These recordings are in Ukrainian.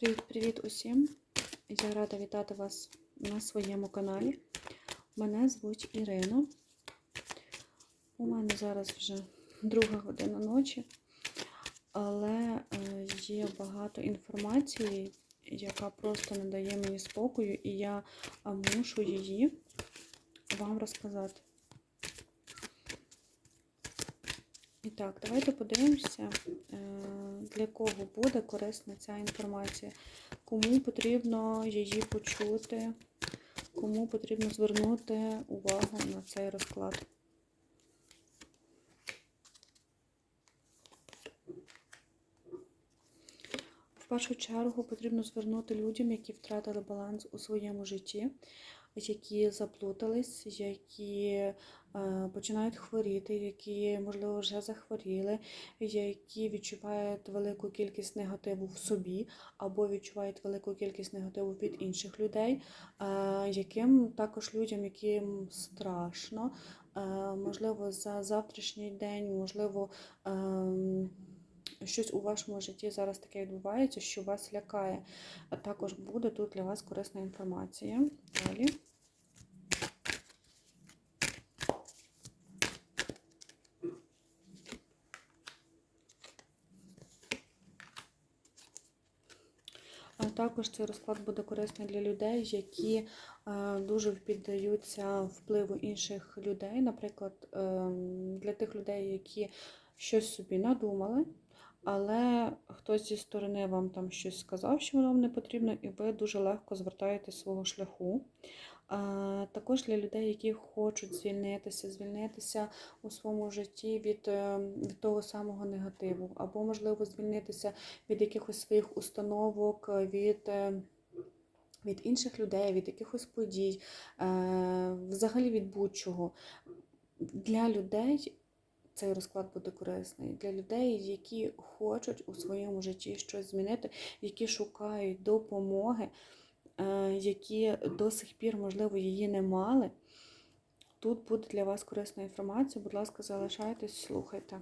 Привіт-привіт усім! Я рада вітати вас на своєму каналі. Мене звуть Ірина. У мене зараз вже друга година ночі, але е, є багато інформації, яка просто не дає мені спокою, і я е, мушу її вам розказати. І так, давайте подивимося, е, для кого буде корисна ця інформація, кому потрібно її почути, кому потрібно звернути увагу на цей розклад. В першу чергу потрібно звернути людям, які втратили баланс у своєму житті, які заплутались, які е, починають хворіти, які, можливо, вже захворіли, які відчувають велику кількість негативу в собі, або відчувають велику кількість негативу від інших людей, е, яким також людям, яким страшно, е, можливо, за завтрашній день, можливо, ем, щось у вашому житті зараз таке відбувається, що вас лякає. А також буде тут для вас корисна інформація. Далі. Також цей розклад буде корисний для людей, які е, дуже піддаються впливу інших людей. Наприклад, е, для тих людей, які щось собі надумали, але хтось зі сторони вам там щось сказав, що воно вам не потрібно, і ви дуже легко звертаєте свого шляху. А, Також для людей, які хочуть звільнитися, звільнитися у своєму житті від, е, від того самого негативу, або, можливо, звільнитися від якихось своїх установок, від. е, Від інших людей, від якихось подій, е, взагалі від будь-чого. Для людей цей розклад буде корисний. Для людей, які хочуть у своєму житті щось змінити, які шукають допомоги, е, які до сих пір, можливо, її не мали. Тут буде для вас корисна інформація. Будь ласка, залишайтесь, слухайте.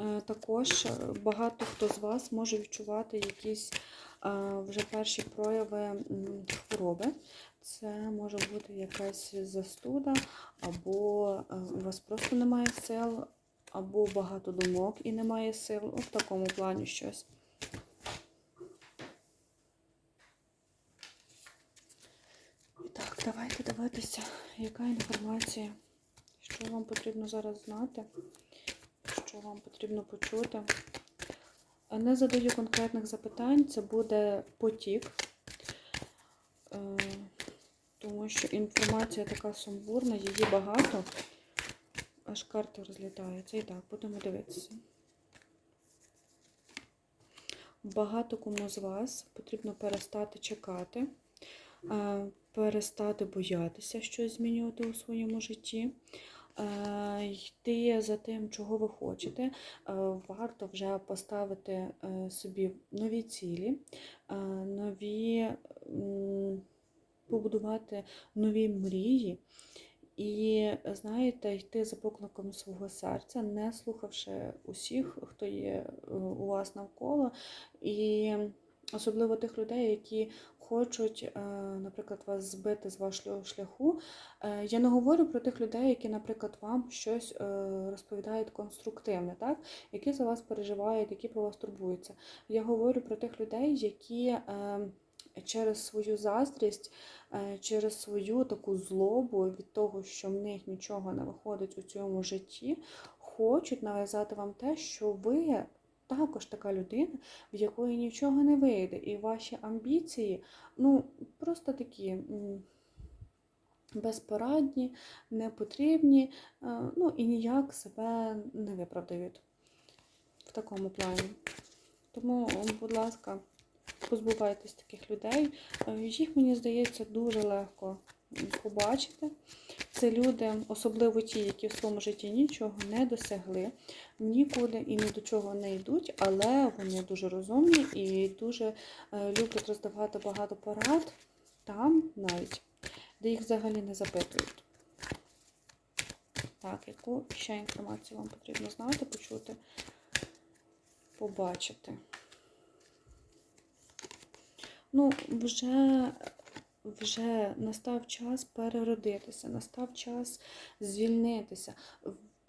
Е, Також багато хто з вас може відчувати якісь е, вже перші прояви хвороби. Це може бути якась застуда, або е, у вас просто немає сил, або багато думок і немає сил. В такому плані щось. І так, давайте дивитися, яка інформація, що вам потрібно зараз знати, що вам потрібно почути. Не задаю конкретних запитань, це буде потік, Е, тому що інформація така сумбурна, її багато, аж карти розлітаються. І так, будемо дивитися. Багато кому з вас потрібно перестати чекати, е, перестати боятися щось змінювати у своєму житті. Е, Йти за тим, чого ви хочете, Е, варто вже поставити е, собі нові цілі, нові побудувати нові мрії. І, знаєте, йти за покликом свого серця, не слухавши усіх, хто є у вас навколо, і особливо тих людей, які хочуть, е, наприклад, вас збити з вашого шляху. Е, Я не говорю про тих людей, які, наприклад, вам щось е, розповідають конструктивне, так? які за вас переживають, які про вас турбуються. Я говорю про тих людей, які через свою заздрість, через свою таку злобу від того, що в них нічого не виходить у цьому житті, хочуть нав'язати вам те, що ви також така людина, в якої нічого не вийде. І ваші амбіції, ну, просто такі. Безпорадні, непотрібні, е, ну і ніяк себе не виправдають в такому плані. Тому, будь ласка, позбувайтесь таких людей. Е, Їх, мені здається, дуже легко побачити. Це люди, особливо ті, які в своєму житті нічого не досягли, нікуди і ні до чого не йдуть, але вони дуже розумні і дуже е, люблять роздавати багато порад там навіть, де їх взагалі не запитують. Так, яку ще інформацію вам потрібно знати, почути? побачити. Ну, вже, вже настав час переродитися, настав час звільнитися.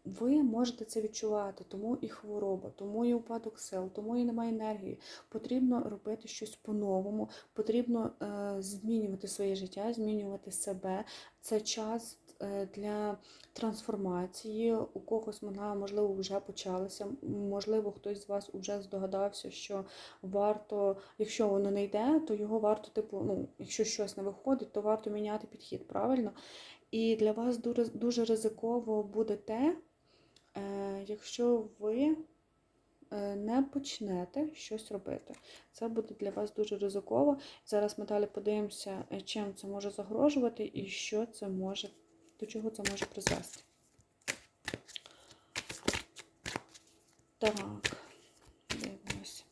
Ви можете це відчувати, тому і хвороба, тому і упадок сил, тому і немає енергії. Потрібно робити щось по-новому, потрібно е, змінювати своє життя, змінювати себе. Це час е, для трансформації. У когось вона, можливо, вже почалася. Можливо, хтось з вас вже здогадався, що варто, якщо воно не йде, то його варто, типу, ну, якщо щось не виходить, то варто міняти підхід, правильно? І для вас дуже, дуже ризиково буде те, якщо ви е, не почнете щось робити. Це буде для вас дуже ризиково. Зараз ми далі подивимося, е, чим це може загрожувати і що це може, до чого це може призвести. Так, дивимося,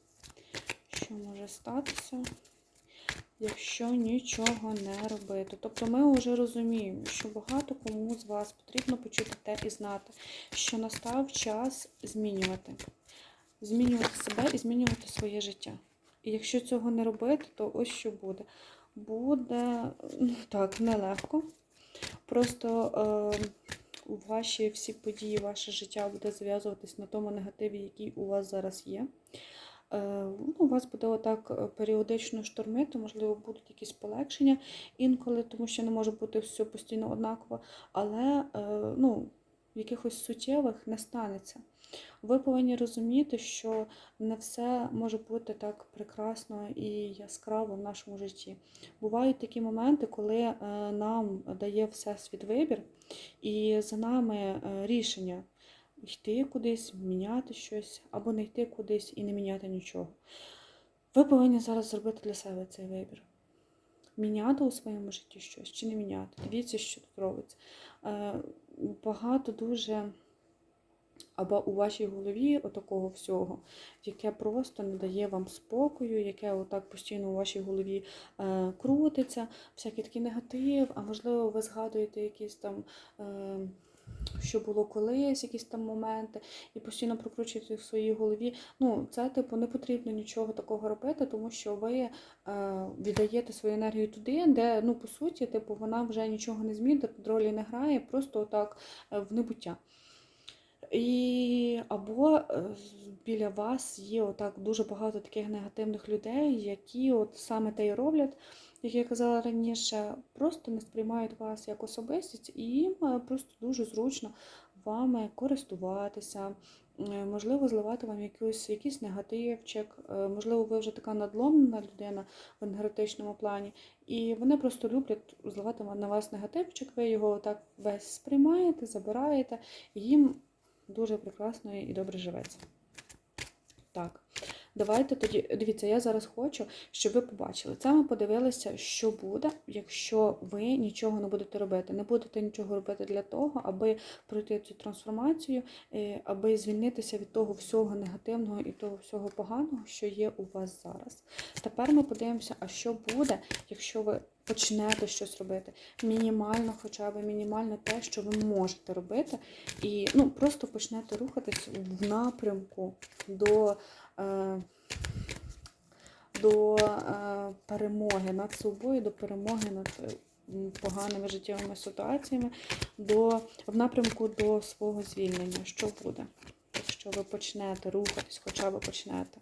що може статися, якщо нічого не робити. Тобто ми вже розуміємо, що багато кому з вас потрібно почути те і знати, що настав час змінювати. Змінювати себе і змінювати своє життя. І якщо цього не робити, то ось що буде. Буде ну, так, нелегко. Просто е, ваші всі події, ваше життя буде зав'язуватись на тому негативі, який у вас зараз є. Е, ну, У вас буде отак е, періодично штормити, можливо, будуть якісь полегшення інколи, тому що не може бути все постійно однаково, але е, ну, якихось суттєвих не станеться. Ви повинні розуміти, що не все може бути так прекрасно і яскраво в нашому житті. Бувають такі моменти, коли нам дає всесвіт вибір, і за нами рішення йти кудись, міняти щось, або не йти кудись і не міняти нічого. Ви повинні зараз зробити для себе цей вибір. Міняти у своєму житті щось чи не міняти. Дивіться, що тут робиться. Е, Багато дуже або у вашій голові отакого всього, яке просто не дає вам спокою, яке отак постійно у вашій голові е, крутиться, всякий такий негатив, а можливо, ви згадуєте якісь там. Що було колись, якісь там моменти, і постійно прокручуєте в своїй голові. Ну, це, типу, не потрібно нічого такого робити, тому що ви е, віддаєте свою енергію туди, де, ну, по суті, типу, вона вже нічого не змінить, ролі не грає, просто так е, в небуття. І або е, біля вас є отак дуже багато таких негативних людей, які от саме те й роблять, як я казала раніше, просто не сприймають вас як особистість, і їм е, просто дуже зручно вами користуватися, е, можливо, зливати вам якийсь, якийсь негативчик, можливо, ви вже така надломлена людина в енергетичному плані, і вони просто люблять зливати на вас негативчик, ви його так весь сприймаєте, забираєте, і їм дуже прекрасно і добре живеться. Так, давайте тоді, дивіться, я зараз хочу, щоб ви побачили. Це ми подивилися, що буде, якщо ви нічого не будете робити. Не будете нічого робити для того, аби пройти цю трансформацію, е, аби звільнитися від того всього негативного і того всього поганого, що є у вас зараз. Тепер ми подивимося, а що буде, якщо ви почнете щось робити. Мінімально, хоча б мінімально те, що ви можете робити. І ну, просто почнете рухатись в напрямку до до е, перемоги над собою, до перемоги над е, поганими життєвими ситуаціями, до, в напрямку до свого звільнення. Що буде? Якщо ви почнете рухатись, хоча б почнете.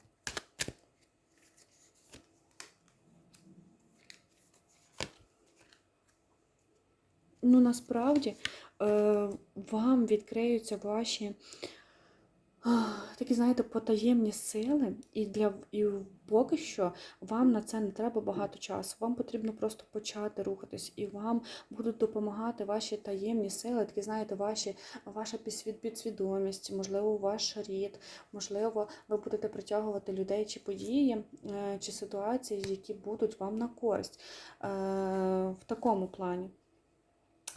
ну насправді е, вам відкриються ваші такі, знаєте, потаємні сили, і для і поки що вам на це не треба багато часу. Вам потрібно просто почати рухатись, і вам будуть допомагати ваші таємні сили, такі, знаєте, ваші, ваша підсвідомість, можливо, ваш рід, можливо, ви будете притягувати людей чи події, е, чи ситуації, які будуть вам на користь е, в такому плані.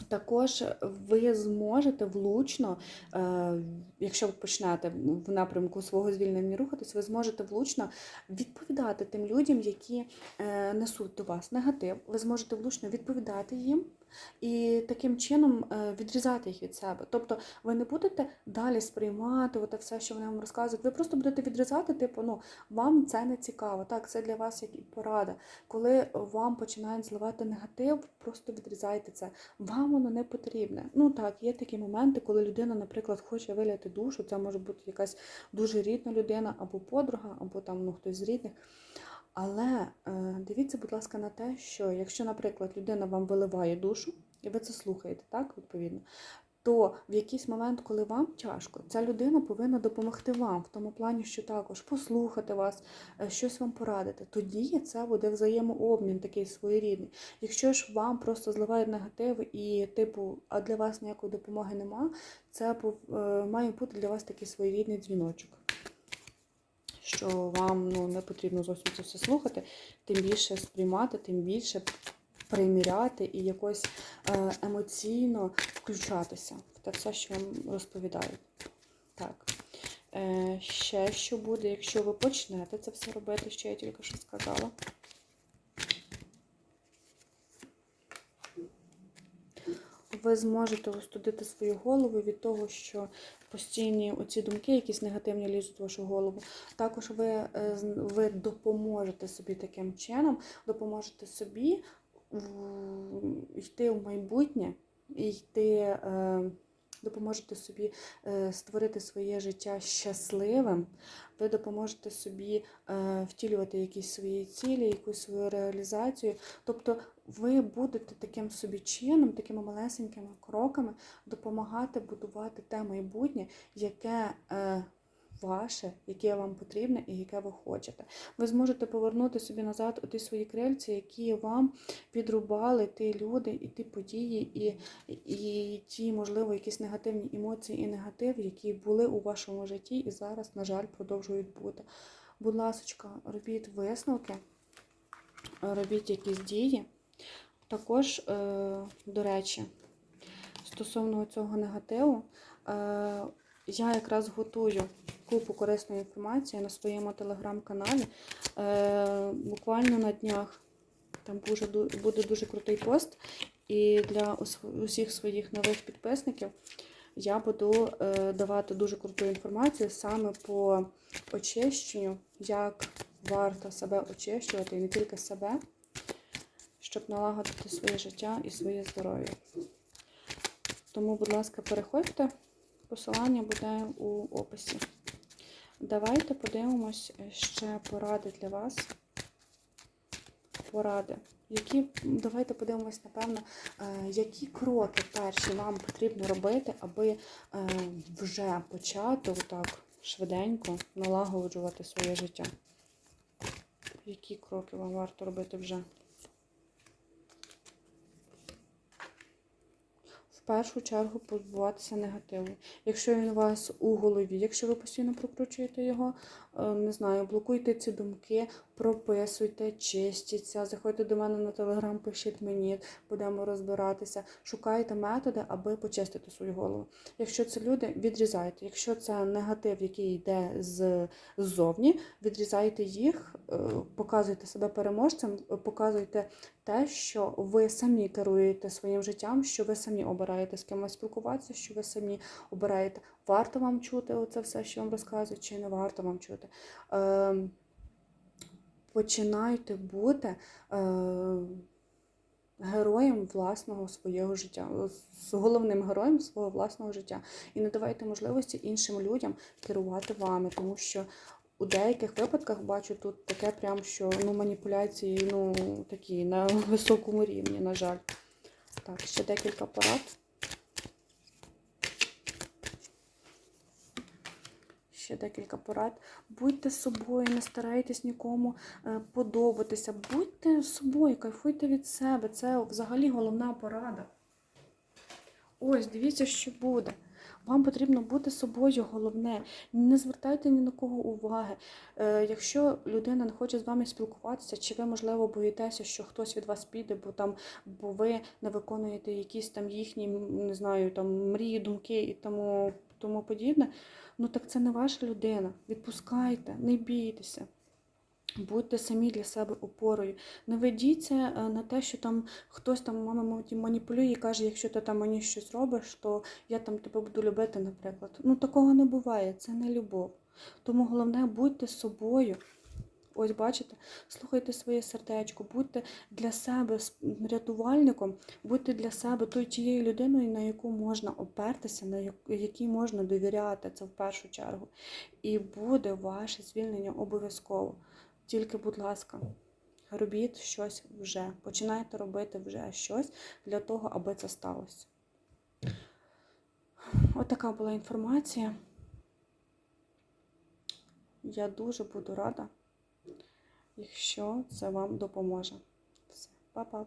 Також ви зможете влучно, е, якщо ви почнете в напрямку свого звільнення рухатись, ви зможете влучно відповідати тим людям, які е, несуть до вас негатив. Ви зможете влучно відповідати їм, І таким чином е, відрізати їх від себе. Тобто ви не будете далі сприймати оте все, що вони вам розказують. Ви просто будете відрізати, типу, ну вам це не цікаво. Так, це для вас як і порада. Коли вам починають зливати негатив, просто відрізайте це. Вам воно не потрібне. Ну так, є такі моменти, коли людина, наприклад, хоче виляти душу. Це може бути якась дуже рідна людина, або подруга, або там ну хтось з рідних. Але е, дивіться, будь ласка, на те, що якщо, наприклад, людина вам виливає душу, і ви це слухаєте, так, відповідно, то в якийсь момент, коли вам тяжко, ця людина повинна допомогти вам в тому плані, що також послухати вас, е, щось вам порадити. Тоді це буде взаємообмін такий своєрідний. Якщо ж вам просто зливають негатив і, типу, а для вас ніякої допомоги нема, це е, має бути для вас такий своєрідний дзвіночок. Що вам ну, не потрібно зовсім це все слухати, тим більше сприймати, тим більше приміряти і якось е, емоційно включатися в те все, що вам розповідають. Так. Е, ще що буде, якщо ви почнете це все робити, що я тільки що сказала. Ви зможете остудити свою голову від того, що постійні оці думки, якісь негативні лізуть в вашу голову. Також ви, е, ви допоможете собі таким чином, допоможете собі йти в майбутнє і йти, е, допоможете собі е, створити своє життя щасливим. Ви допоможете собі втілювати якісь свої цілі, якусь свою реалізацію. Тобто ви будете таким собі чином, такими малесенькими кроками допомагати будувати те майбутнє, яке е, ваше, яке вам потрібне і яке ви хочете. Ви зможете повернути собі назад оті свої крильці, які вам підрубали ті люди і ті події, і, і ті, можливо, якісь негативні емоції і негатив, які були у вашому житті і зараз, на жаль, продовжують бути. Будь ласка, робіть висновки, робіть якісь дії. Також, е, до речі, стосовно цього негативу, е, я якраз готую купу корисної інформації на своєму телеграм-каналі. Е, буквально на днях там буде, дуже крутий пост. І для усіх своїх нових підписників я буду давати дуже круту інформацію саме по очищенню, як варто себе очищувати, і не тільки себе, щоб налагодити своє життя і своє здоров'я. Тому, будь ласка, переходьте. Посилання буде у описі. Давайте подивимось ще поради для вас. Поради. Які, давайте подивимось, напевно, е, які кроки перші вам потрібно робити, аби е, вже почати отак швиденько налагоджувати своє життя. Які кроки вам варто робити вже? Першу чергу позбуватися негативу. Якщо він у вас у голові, якщо ви постійно прокручуєте його, е, не знаю, блокуйте ці думки, прописуйте, чистіться, заходьте до мене на телеграм, пишіть мені, будемо розбиратися. Шукайте методи, аби почистити свою голову. Якщо це люди, відрізайте. Якщо це негатив, який йде ззовні, відрізайте їх, е, показуйте себе переможцем, показуйте те, що ви самі керуєте своїм життям, що ви самі обираєте з кимось спілкуватися, що ви самі обираєте, варто вам чути оце все, що вам розказують, чи не варто вам чути. Починайте бути е, героєм власного свого життя, головним героєм свого власного життя. І не давайте можливості іншим людям керувати вами, тому що у деяких випадках бачу тут таке прям, що ну, маніпуляції ну, такі на високому рівні, на жаль. Так, ще декілька порад. Ще декілька порад. Будьте собою, не старайтесь нікому е, подобатися. Будьте собою, кайфуйте від себе. Це взагалі головна порада. Ось, дивіться, що буде. Вам потрібно бути собою головне. Не звертайте ні на кого уваги. Е, якщо людина не хоче з вами спілкуватися, чи ви, можливо, боїтеся, що хтось від вас піде, бо там, бо ви не виконуєте якісь там їхні, не знаю, там мрії, думки і тому, тому подібне, ну так це не ваша людина. Відпускайте, не бійтеся. Будьте самі для себе опорою. Не ведіться е, на те, що там хтось там мама маніпулює і каже, якщо ти там мені щось робиш, то я там тебе буду любити, наприклад. Ну такого не буває, це не любов. Тому головне будьте собою. Ось бачите, слухайте своє сердечко, будьте для себе рятувальником, будьте для себе тою тією людиною, на яку можна опертися, на якій можна довіряти, це в першу чергу. І буде ваше звільнення обов'язково. Тільки, будь ласка, робіть щось вже. Починайте робити вже щось для того, аби це сталося. От така була інформація. Я дуже буду рада, якщо це вам допоможе. Все, па-па.